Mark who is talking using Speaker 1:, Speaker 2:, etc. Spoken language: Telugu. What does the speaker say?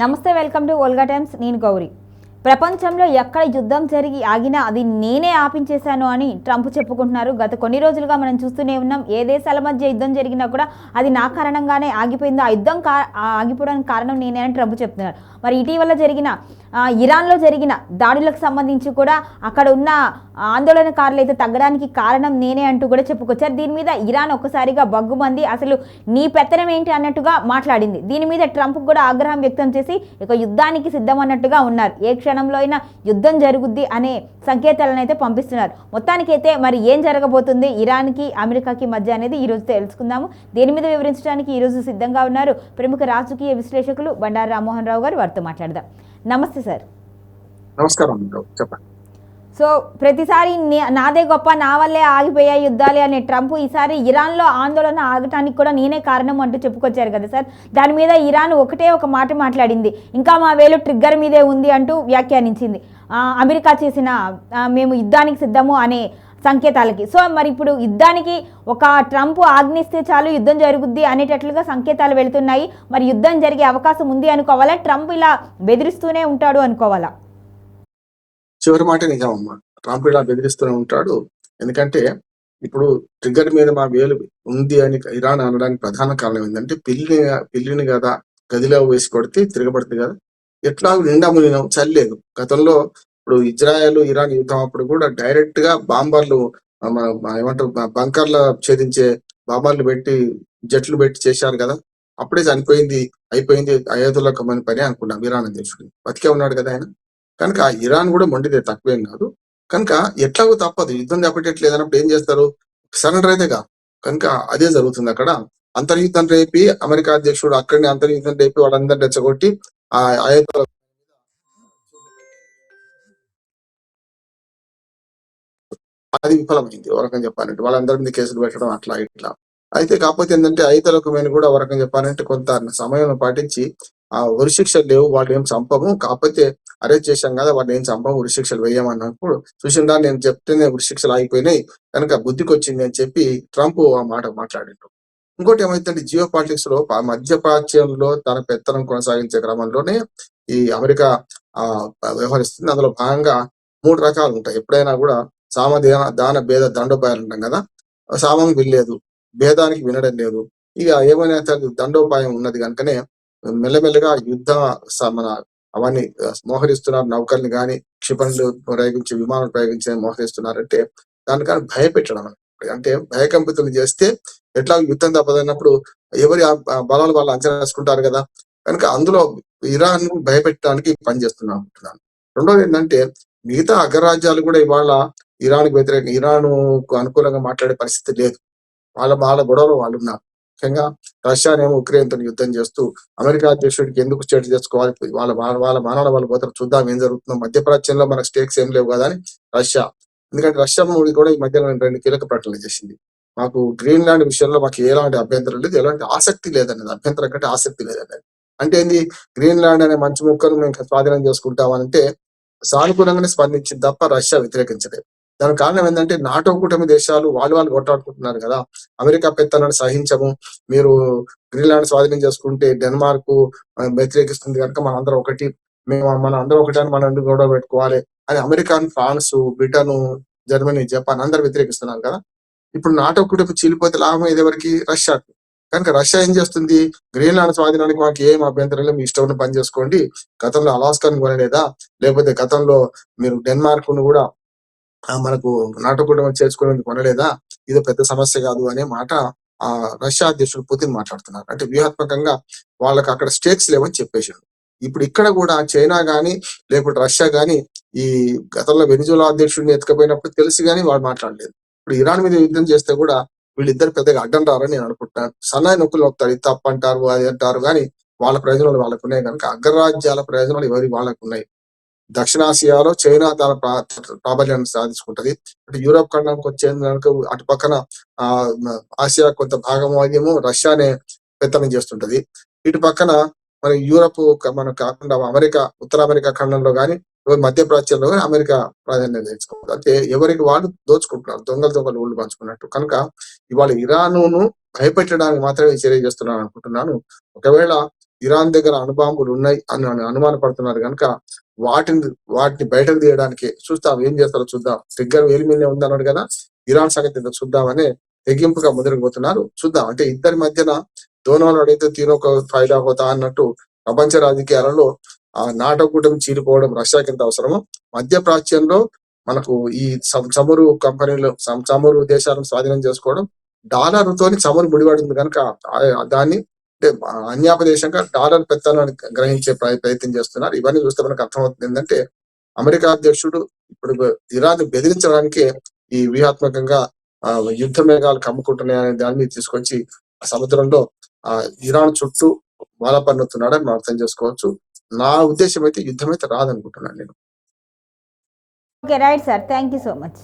Speaker 1: నమస్తే వెల్కమ్ టు ఓల్గా టైమ్స్. నేను గౌరీ. ప్రపంచంలో ఎక్కడ యుద్ధం జరిగి ఆగినా అది నేనే ఆపించేశాను అని ట్రంప్ చెప్పుకుంటున్నారు. గత కొన్ని రోజులుగా మనం చూస్తూనే ఉన్నాం ఏ దేశాల మధ్య యుద్ధం జరిగినా కూడా అది నా కారణంగానే ఆగిపోయింది. ఆ యుద్ధం కా ఆగిపోవడానికి కారణం నేనే అని ట్రంప్ చెప్తున్నారు. మరి ఇటీవల జరిగిన ఇరాన్లో జరిగిన దాడులకు సంబంధించి కూడా అక్కడ ఉన్న ఆందోళనకారులు అయితే తగ్గడానికి కారణం నేనే అంటూ కూడా చెప్పుకొచ్చారు. దీని మీద ఇరాన్ ఒక్కసారిగా బగ్గుమంది అసలు నీ పెత్తనం ఏంటి అన్నట్టుగా మాట్లాడింది. దీని మీద ట్రంప్ కూడా ఆగ్రహం వ్యక్తం చేసి ఇక యుద్ధానికి సిద్ధం అన్నట్టుగా ఉన్నారు. ఏ క్షణంలో అయినా యుద్ధం జరుగుద్ది అనే సంకేతాలను అయితే పంపిస్తున్నారు. మొత్తానికైతే మరి ఏం జరగబోతుంది? ఇరాన్కి అమెరికాకి మధ్య అనేది ఈరోజు తెలుసుకుందాము. దీని మీద వివరించడానికి ఈరోజు సిద్ధంగా ఉన్నారు ప్రముఖ రాజకీయ విశ్లేషకులు బండారు రామ్మోహన్ రావు గారు. వారితో మాట్లాడదాం. నమస్తే సార్.
Speaker 2: నమస్కారం. చెప్పండి.
Speaker 1: సో ప్రతిసారి నాదే గొప్ప నా వల్లే ఆగిపోయాయి యుద్ధాలు అనే ట్రంప్ ఈసారి ఇరాన్లో ఆందోళన ఆగటానికి కూడా నేనే కారణం అంటూ చెప్పుకొచ్చారు కదా సార్. దాని మీద ఇరాన్ ఒకటే ఒక మాట మాట్లాడింది. ఇంకా మా వేలు ట్రిగ్గర్ మీదే ఉంది అంటూ వ్యాఖ్యానించింది. అమెరికా చేసిన మేము యుద్ధానికి సిద్ధము అనే సంకేతాలకి. సో మరి ఇప్పుడు యుద్ధానికి ఒక ట్రంప్ ఆజ్ఞిస్తే చాలు యుద్ధం జరుగుద్ది అనేటట్లుగా సంకేతాలు వెళుతున్నాయి. మరి యుద్ధం జరిగే అవకాశం ఉంది అనుకోవాలా? ట్రంప్ ఇలా బెదిరిస్తూనే ఉంటాడు అనుకోవాలా?
Speaker 2: చివరి మాట నిజం ట్రంప్ ఇలా బెదిరిస్తూనే ఉంటాడు. ఎందుకంటే ఇప్పుడు ట్రిగ్గర్ మీద మా వేలు ఉంది అని ఇరాన్ అనడానికి ప్రధాన కారణం ఏంటంటే పిల్లిని పిల్లిని కదా గదిలో వేసి కొడితే తిరగబడుతుంది కదా. ఎట్లా నిండా మునిగినాం. చల్లేదు. గతంలో ఇప్పుడు ఇజ్రాయెల్ ఇరాన్ యుద్ధం అప్పుడు కూడా డైరెక్ట్గా బాంబర్లు ఏమంటారు బంకర్ల ఛేదించే బాంబర్లు పెట్టి జట్లు పెట్టి చేశారు కదా. అప్పుడే చనిపోయింది అయిపోయింది అయోధ్యలో కమ్మని పని అనుకున్నాం ఇరాన్ అధ్యక్షుడు బతికే ఉన్నాడు కదా ఆయన. కనుక ఆ ఇరాన్ కూడా మొండిదే తక్కువేం కాదు. కనుక ఎట్లాగో తప్పదు యుద్ధం తప్పట్లేదు అన్నప్పుడు ఏం చేస్తారు? సరెండర్ అయితేగా కనుక అదే జరుగుతుంది అక్కడ. అంతర్యుద్ధం రేపి అమెరికా అధ్యక్షుడు అక్కడిని అంతర్యుద్ధం రేపి వాళ్ళందరినీ రెచ్చగొట్టి ఆ అయోధ్యలో అది విఫలమైంది ఒక రకంగా చెప్పాలంటే. వాళ్ళందరి మీద కేసులు పెట్టడం అట్లా ఇట్లా. అయితే కాకపోతే ఏంటంటే ఐతలకు మీద కూడా ఒక రకంగా చెప్పాలంటే కొంత సమయం పాటించి ఆ ఉరిశిక్షలు లేవు వాళ్ళు ఏం చంపము. కాకపోతే అరెస్ట్ చేశాం కదా వాళ్ళు ఏం చంపము ఉరిశిక్షలు వేయమన్నప్పుడు చూసిండా నేను చెప్తేనే ఉరిశిక్షలు ఆగిపోయినాయి. కనుక బుద్ధికి వచ్చింది అని చెప్పి ట్రంప్ ఆ మాట మాట్లాడిండు. ఇంకోటి ఏమైందంటే జియో పాలిటిక్స్లో మధ్య మధ్యప్రాచ్యంలో తన పెత్తనం కొనసాగించే క్రమంలోనే ఈ అమెరికా ఆ వ్యవహరిస్తుంది. అందులో భాగంగా మూడు రకాలు ఉంటాయి. ఎప్పుడైనా కూడా సామ దాన దాన భేద దండోపాయాలు ఉంటాం కదా సామం వినలేదు భేదానికి వినడం లేదు. ఇక ఏమైనా దండోపాయం ఉన్నది కనుకనే మెల్లమెల్లగా యుద్ధ మన అవన్నీ మోహరిస్తున్నారు నౌకల్ని కానీ క్షిపణులు ప్రయోగించి విమానం ప్రయోగించి మోహరిస్తున్నారంటే దానికని భయపెట్టడం అంటే భయకంపితులు చేస్తే ఎట్లా యుద్ధం తప్పదన్నప్పుడు ఎవరి బలాలు వాళ్ళు అంచనా వేసుకుంటారు కదా. కనుక అందులో ఇరాన్ భయపెట్టడానికి పనిచేస్తున్నా అనుకుంటున్నాను రెండోది ఏంటంటే మిగతా అగ్రరాజ్యాలు కూడా ఇవాళ ఇరాన్ వ్యతిరేక ఇరాన్ అనుకూలంగా మాట్లాడే పరిస్థితి లేదు. వాళ్ళ వాళ్ళ గొడవలు వాళ్ళు ఉన్నారు ముఖ్యంగా రష్యానేమో ఉక్రెయిన్తో యుద్ధం చేస్తూ అమెరికా అధ్యక్షుడికి ఎందుకు స్టేట్ చేసుకోవాలి వాళ్ళ వాళ్ళ వాళ్ళ మానవ వాళ్ళు పోతారు చూద్దాం ఏం జరుగుతుందో. మధ్యప్రాచ్యంలో మనకు స్టేక్స్ ఏం లేవు కదా అని రష్యా. ఎందుకంటే రష్యా కూడా ఈ మధ్యలో రెండు కీలక ప్రకటనలు చేసింది. మాకు గ్రీన్లాండ్ విషయంలో మాకు ఎలాంటి అభ్యంతరం లేదు ఎలాంటి ఆసక్తి లేదన్నది. అభ్యంతరం కంటే ఆసక్తి లేదన్నది. అంటే ఏంది? గ్రీన్లాండ్ అనే మంచి ముక్కను మేము స్వాధీనం చేసుకుంటామంటే సానుకూలంగానే స్పందించింది తప్ప రష్యా వ్యతిరేకించలేదు. దానికి కారణం ఏంటంటే నాటో కూటమి దేశాలు వాళ్ళు వాళ్ళు కొట్టాడుకుంటున్నారు కదా. అమెరికా పెత్తనాన్ని సహించము. మీరు గ్రీన్లాండ్ స్వాధీనం చేసుకుంటే డెన్మార్క్ వ్యతిరేకిస్తుంది కనుక మన అందరం ఒకటి. మేము మన అందరం ఒకటి అని మనం గొడవ పెట్టుకోవాలి అని America France Britain Germany Japan అందరు వ్యతిరేకిస్తున్నారు కదా. ఇప్పుడు నాటో కూటమి చీలిపోతే లాభం ఇది రష్యాకు కనుక రష్యా ఏం చేస్తుంది? గ్రీన్లాండ్ స్వాధీనానికి మాకు ఏం అభ్యంతరం లేదు. మీ ఇష్టం పని చేసుకోండి. గతంలో అలాస్కాను కొనలేదా? లేకపోతే గతంలో మీరు డెన్మార్క్ను కూడా మనకు నాటో కూటమి చేర్చుకునేందుకు కొనలేదా? ఇది పెద్ద సమస్య కాదు అనే మాట ఆ రష్యా అధ్యక్షుడు పుతిన్ మాట్లాడుతున్నారు. అంటే వ్యూహాత్మకంగా వాళ్ళకి అక్కడ స్టేక్స్ లేవని చెప్పేసాడు ఇప్పుడు ఇక్కడ కూడా చైనా గాని లేకపోతే రష్యా గాని ఈ గతంలో వెనిజులా అధ్యక్షుడిని ఎత్తుకపోయినప్పుడు తెలిసి గానీ వాళ్ళు మాట్లాడలేదు. ఇప్పుడు ఇరాన్ మీద యుద్ధం చేస్తే కూడా వీళ్ళిద్దరు పెద్దగా అడ్డం రారని నేను అనుకుంటున్నాను సన్నాయి నొక్కులు వస్తారు ఇది తప్పు అంటారు అది అంటారు కానీ వాళ్ళ ప్రయోజనాలు వాళ్ళకు ఉన్నాయి కనుక అగ్రరాజ్యాల ప్రయోజనాలు ఎవరి వాళ్ళకు ఉన్నాయి? దక్షిణాసియాలో చైనా తన ప్రా- ప్రాబల్యాన్ని సాధించుకుంటది. అటు యూరోప్ ఖండానికి వచ్చేందుకు అటు పక్కన ఆ ఆసియా కొంత భాగం ఏమో రష్యానే పెత్తనం చేస్తుంటది. ఇటు పక్కన మరి యూరప్ క- మన కాకుండా అమెరికా ఉత్తర అమెరికా ఖండంలో గాని మధ్య ప్రాచ్యంలో కానీ అమెరికా ప్రాధాన్యత తెచ్చుకుంటుంది. అంటే ఎవరికి వాళ్ళు దోచుకుంటున్నారు దొంగలు దొంగలు ఊళ్ళు పంచుకున్నట్టు. కనుక ఇవాళ ఇరాను భయపెట్టడానికి మాత్రమే చర్య చేస్తున్నాను అనుకుంటున్నాను. ఒకవేళ ఇరాన్ దగ్గర అణుబాంబులు ఉన్నాయి అని అని అనుమానపడుతున్నారు కనుక వాటిని వాటిని బయటకు తీయడానికి చూస్తాం. ఏం చేస్తారో చూద్దాం. దగ్గర వేలు ఉంది అన్నాడు కదా? ఇరాన్ సంగతి ఏదో చూద్దామని తెగింపుగా ముందుకు పోతున్నారు చూద్దాం. అంటే ఇద్దరి మధ్యన దోనాలు అడిగితే తీరొక ఫైదా హోతా అన్నట్టు ప్రపంచ రాజకీయాలలో ఆ నాటకూటమి చీలిపోవడం రష్యాకి ఎంత అవసరమో. మధ్య ప్రాచ్యంలో మనకు ఈ చమురు కంపెనీలు చమురు దేశాలను స్వాధీనం చేసుకోవడం డాలర్ తోని చమురు ముడిపడింది కనుక దాన్ని అంటే అన్యాపదేశంగా డాలర్ పెత్తనాన్ని గ్రహించే ప్రయత్నం చేస్తున్నారు. ఇవన్నీ చూస్తే మనకు అర్థమవుతుంది ఏంటంటే అమెరికా అధ్యక్షుడు ఇప్పుడు ఇరాన్ బెదిరించడానికి ఈ వ్యూహాత్మకంగా యుద్ధ మేఘాలు కమ్ముకుంటున్నాయనే దాన్ని తీసుకొచ్చి ఆ సముద్రంలో ఆ ఇరాన్ చుట్టూ మాల పన్నుతున్నాడని మనం అర్థం చేసుకోవచ్చు. నా ఉద్దేశం అయితే యుద్ధం అయితే రాదనుకుంటున్నాను నేను.
Speaker 1: Okay right sir. Thank you so much.